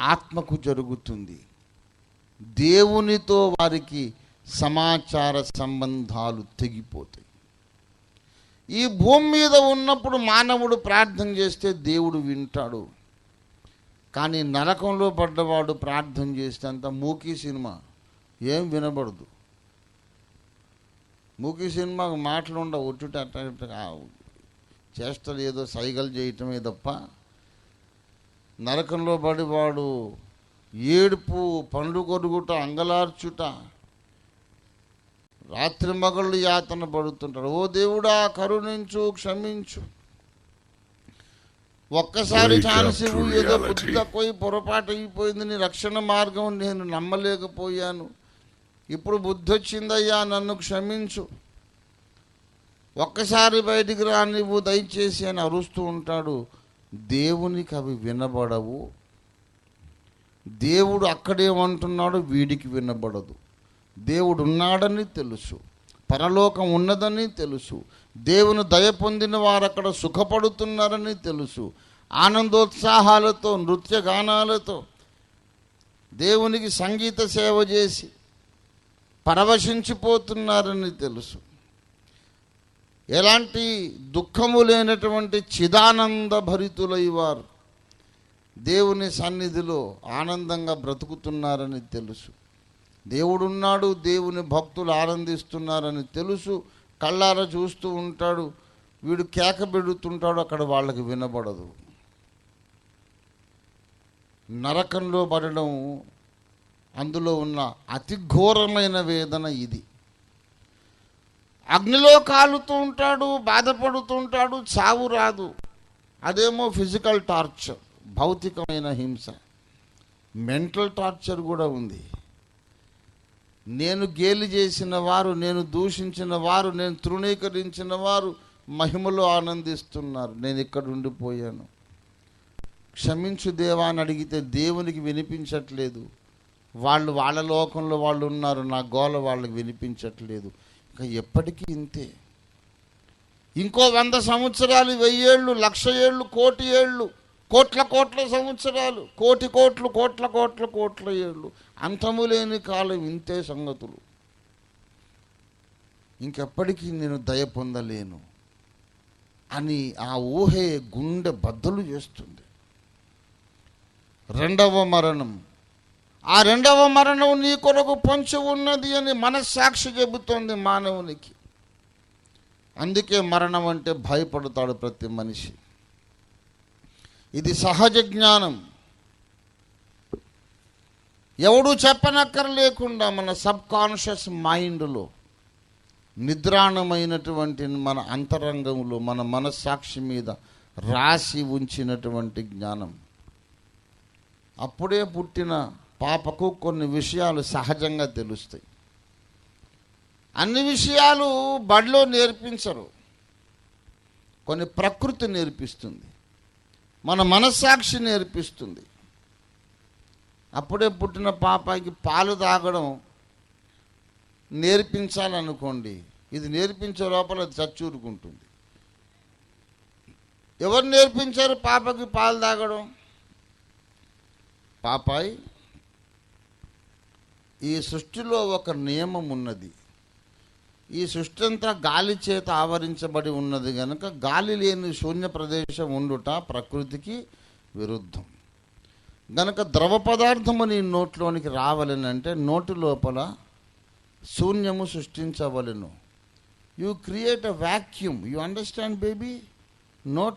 ఆత్మకు జరుగుతుంది. దేవునితో వారికి సమాచార సంబంధాలు తెగిపోతాయి. ఈ భూమి మీద ఉన్నప్పుడు మానవుడు ప్రార్థన చేస్తే దేవుడు వింటాడు. కానీ నరకంలో పడ్డవాడు ప్రార్థన చేస్తే అంత మూకీ సినిమా ఏం వినబడదు. మూకీ సినిమాకు మాటలు ఉండవు ఒట్టుట అట్ట చేష్టలు ఏదో సైగలు చేయటమే తప్ప నరకంలో పడివాడు ఏడుపు పండ్లు కొరుగుట అంగలార్చుట. రాత్రి మగళ్ళు యాతన పడుతుంటాడు ఓ దేవుడా కరుణించు క్షమించు. ఒక్కసారి ఛాన్స్ ఇవ్వు ఏదో. బుద్ధి తక్కువ పొరపాటు అయిపోయింది నీ రక్షణ మార్గం నేను నమ్మలేకపోయాను. ఇప్పుడు బుద్ధి వచ్చిందయ్యా నన్ను క్షమించు. ఒక్కసారి బయటికి రా నువ్వు దయచేసి అని అరుస్తూ ఉంటాడు. దేవునికి అవి వినబడవు. దేవుడు అక్కడేమంటున్నాడు వీడికి వినబడదు. దేవుడు ఉన్నాడని తెలుసు. పరలోకం ఉన్నదని తెలుసు. దేవుని దయ పొందిన వారు అక్కడ సుఖపడుతున్నారని తెలుసు. ఆనందోత్సాహాలతో నృత్య గానాలతో దేవునికి సంగీత సేవ చేసి పరవశించిపోతున్నారని తెలుసు. ఎలాంటి దుఃఖము లేనటువంటి చిదానంద భరితులై వారు దేవుని సన్నిధిలో ఆనందంగా బ్రతుకుతున్నారని తెలుసు. దేవుడున్నాడు దేవుని భక్తులు ఆనందిస్తున్నారని తెలుసు. కళ్ళార చూస్తూ ఉంటాడు వీడు కేక పెడుతుంటాడు అక్కడ వాళ్ళకి వినబడదు. నరకంలో పడడం అందులో ఉన్న అతి ఘోరమైన వేదన ఇది. అగ్నిలో కాలుతూ ఉంటాడు బాధపడుతూ ఉంటాడు చావు రాదు. అదేమో ఫిజికల్ టార్చర్ భౌతికమైన హింస. మెంటల్ టార్చర్ కూడా ఉంది. నేను గేలి చేసిన వారు నేను దూషించిన వారు నేను తృణీకరించిన వారు మహిమలో ఆనందిస్తున్నారు. నేను ఇక్కడ ఉండిపోయాను. క్షమించు దేవా అని అడిగితే దేవునికి వినిపించట్లేదు. వాళ్ళు వాళ్ళ లోకంలో వాళ్ళు ఉన్నారు నా గోల వాళ్ళకి వినిపించట్లేదు. ఎప్పటికీ ఇంతే. ఇంకో వంద సంవత్సరాలు వెయ్యేళ్ళు లక్ష ఏళ్ళు కోటి ఏళ్ళు కోట్ల కోట్ల సంవత్సరాలు కోటి కోట్లు కోట్ల కోట్ల కోట్ల ఏళ్ళు. అంతము లేని కాలం ఇంతే సంగతులు. ఇంకెప్పటికీ నేను దయ పొందలేను అని ఆ ఊహే గుండె బద్దలు చేస్తుంది. రెండవ మరణం. ఆ రెండవ మరణం నీ కొరకు పొంచి ఉన్నది అని మనస్సాక్షి చెబుతోంది మానవునికి. అందుకే మరణం అంటే భయపడతాడు ప్రతి మనిషి. ఇది సహజ జ్ఞానం. ఎవడు చెప్పనక్కర్లేకుండా మన సబ్ కాన్షియస్ మైండ్లో నిద్రాణమైనటువంటి మన అంతరంగంలో మన మనస్సాక్షి మీద రాసి ఉంచినటువంటి జ్ఞానం. అప్పుడే పుట్టిన పాపకు కొన్ని విషయాలు సహజంగా తెలుస్తాయి. అన్ని విషయాలు బడిలో నేర్పించరు. కొన్ని ప్రకృతి నేర్పిస్తుంది. మన మనస్సాక్షి నేర్పిస్తుంది. అప్పుడే పుట్టిన పాపాకి పాలు తాగడం నేర్పించాలనుకోండి ఇది నేర్పించే లోపల అది చచ్చూరుకుంటుంది. ఎవరు నేర్పించారు పాపకి పాలు తాగడం? పాపాయి ఈ సృష్టిలో ఒక నియమం ఉన్నది. ఈ సృష్టి అంతా గాలి చేత ఆవరించబడి ఉన్నది కనుక గాలి లేని శూన్య ప్రదేశం ఉండుట ప్రకృతికి విరుద్ధం. గనక ద్రవ పదార్థము నీ నోట్లోనికి రావాలనంటే నోటి లోపల శూన్యము సృష్టించవలను. You create a vacuum you understand baby note